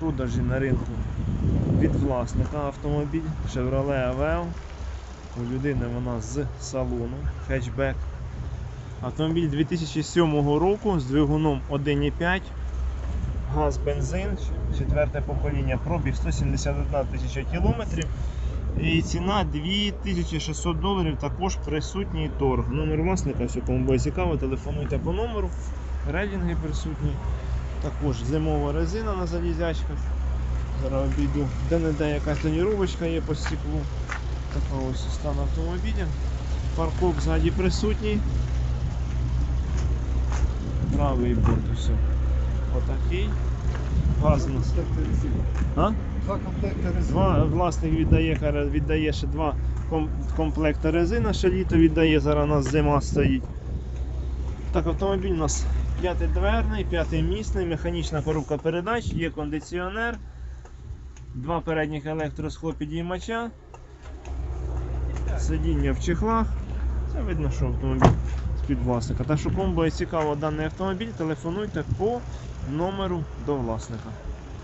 продажі на ринку від власника автомобіль Chevrolet Aveo. У людини вона з салону, хетчбек. Автомобіль 2007 року з двигуном 1,5, газ, бензин, четверте покоління, пробіг 171 тисяча кілометрів. І ціна 2600 доларів, також присутній торг. Номер власника, все кому буде цікаво, телефонуйте по номеру. Рейдинги присутні. Також зимова резина на залізячках. Зараз обійду. Де-не-де якась тоніровочка є по стеклу. Така ось стан автомобіля. Паркок ззаді присутній. Правий борт усе. Отакий. Газ у нас. А? Два комплекти резини. Два власник віддає, віддає ще два комплекти резина, ще літо віддає, зараз у нас зима стоїть. Так, автомобіль у нас п'ятидверний, п'ятимісний, механічна коробка передач, є кондиціонер, два передніх електросхлопідіймача, сидіння в чехлах. Це видно, що автомобіль з-під власника. Так що кому буде цікаво даний автомобіль, телефонуйте по номеру до власника.